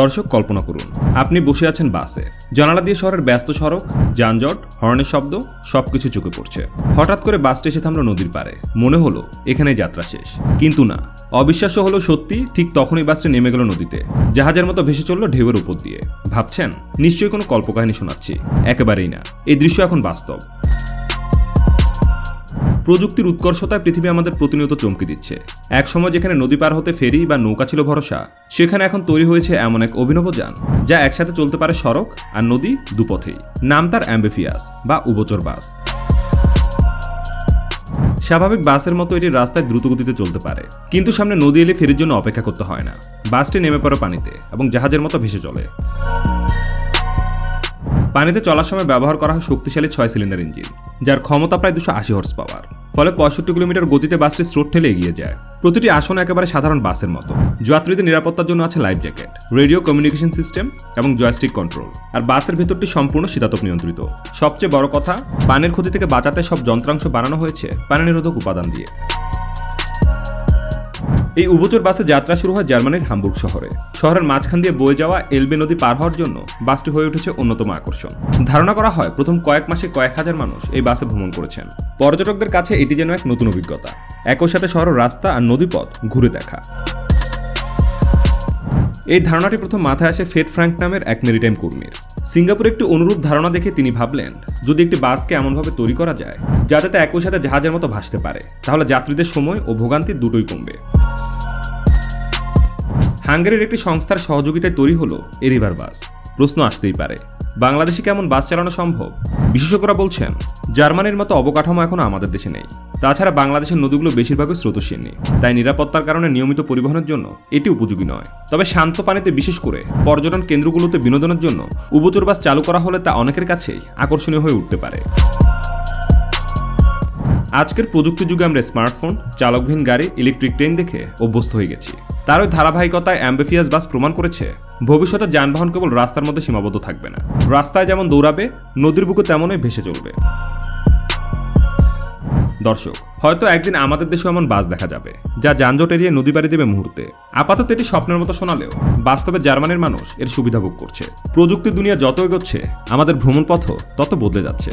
দর্শক, কল্পনা করুন। আপনি বসে আছেন বাসে। জানালা দিয়ে শহরের ব্যস্ত সড়ক, যানজট, হর্নের শব্দ, সবকিছু চোখে পড়ছে। হঠাৎ করে বাসটা এসে থামলো নদীর পারে মনে হলো, এখানে যাত্রা শেষ। কিন্তু না, অবিশ্বাস্য হলো সত্যি, ঠিক তখনই বাসটা নেমে গেল নদীতে। জাহাজের মতো ভেসে চলল ঢেউয়ের উপর দিয়ে। ভাবছেন, নিশ্চয়ই কোনো কল্পকাহিনী শোনাচ্ছি। একেবারেই না। এই দৃশ্য এখন বাস্তব। প্রযুক্তির উৎকর্ষতায় পৃথিবী আমাদের প্রতিনিয়ত চমকে দিচ্ছে। এক সময় যেখানে নদী পার হতে ফেরি বা নৌকা ছিল ভরসা, সেখানে এখন তৈরি হয়েছে এমন এক অভিনব যান, যা একসাথে চলতে পারে সড়ক আর নদী দুপথেই। নাম তার অ্যাম্বেফিয়াস বা উবচর বাস। স্বাভাবিক বাসের মতো এটি রাস্তায় দ্রুতগতিতে চলতে পারে। কিন্তু সামনে নদী এলে ফেরির জন্য অপেক্ষা করতে হয় না। বাসটি নেমে পড়ে পানিতে এবং জাহাজের মতো ভেসে চলে। পানিতে চলার সময় ব্যবহার করা হয় শক্তিশালী ছয় সিলিন্ডার ইঞ্জিন। যার ক্ষমতা প্রায় দুশো আশি হর্স পাওয়ার ফলে পঁয়ষট্টি কিলোমিটার গতিতে বাসটি স্রোত ঠেলে এগিয়ে যায়। প্রতিটি আসন একেবারে সাধারণ বাসের মতো। যাত্রীদের নিরাপত্তার জন্য আছে life jacket radio communication system এবং জয়স্টিক কন্ট্রোল আর বাসের ভেতরটি সম্পূর্ণ শীতাতপ নিয়ন্ত্রিত। সবচেয়ে বড় কথা, পানের ক্ষতি থেকে বাঁচাতে সব যন্ত্রাংশ বানানো হয়েছে পানি নিরোধক উপাদান দিয়ে। এই উভচর বাসে যাত্রা শুরু হয় জার্মানির হামবুর্গ শহরে। শহরের মাঝখান দিয়ে বয়ে যাওয়া এলবে নদী পার হওয়ার জন্য বাসটি হয়ে উঠেছে অন্যতম আকর্ষণ। ধারণা করা হয় প্রথম কয়েক মাসে কয়েক হাজার মানুষ এই বাসে ভ্রমণ করেছেন। পর্যটকদের কাছে এটি যেন এক নতুন অভিজ্ঞতা। একই সাথে শহরের রাস্তা আর নদীপথ ঘুরে দেখা। এই ধারণাটি প্রথম মাথায় আসে ফেড ফ্র্যাঙ্ক নামের এক মেরিটাইম কর্মীর। সিঙ্গাপুরে একটি অনুরূপ ধারণা দেখে তিনি ভাবলেন, যদি একটি বাসকে এমনভাবে তৈরি করা যায়, যাতে তা একই সাথে জাহাজের মতো ভাসতে পারে, তাহলে যাত্রীদের সময় ও ভোগান্তি দুটোই কমবে। হাঙ্গেরির একটি সংস্থার সহযোগিতায় তৈরি হলো এ রিভার বাস। প্রশ্ন আসতেই পারে, বাংলাদেশে কেমন বাস চালানো সম্ভব? বিশেষজ্ঞরা বলছেন, জার্মানির মতো অবকাঠামো এখন আমাদের দেশে নেই। তাছাড়া বাংলাদেশের নদীগুলো বেশিরভাগই স্রোতস্বিনী নেই। তাই নিরাপত্তার কারণে নিয়মিত পরিবহনের জন্য এটি উপযোগী নয়। তবে শান্ত পানিতে বিশেষ করে পর্যটন কেন্দ্রগুলোতে বিনোদনের জন্য উবচর বাস চালু করা হলে তা অনেকের কাছেই আকর্ষণীয় হয়ে উঠতে পারে। আজকের প্রযুক্তি যুগে আমরা স্মার্টফোন, চালকবিহীন গাড়ি, ইলেকট্রিক ট্রেন দেখে অভ্যস্ত হয়ে গেছি। তার ওই ধারাবাহিকতায় অ্যাম্বেফিয়াস বাস প্রমাণ করেছে। ভবিষ্যতে যানবাহন কেবল রাস্তার মধ্যে সীমাবদ্ধ থাকবে না। রাস্তায় যেমন দৌড়াবে, নদীর বুকে তেমনই ভেসে চলবে। দর্শক, হয়তো একদিন আমাদের দেশেও এমন বাস দেখা যাবে, যা যানজট এড়িয়ে নদী পাড়ি দেবে মুহূর্তে। আপাতত এটি স্বপ্নের মতো শোনালেও, বাস্তবে জার্মানির মানুষ এর সুবিধা ভোগ করছে। প্রযুক্তি দুনিয়া যত এগোচ্ছে, আমাদের ভ্রমণ পথও তত বদলে যাচ্ছে।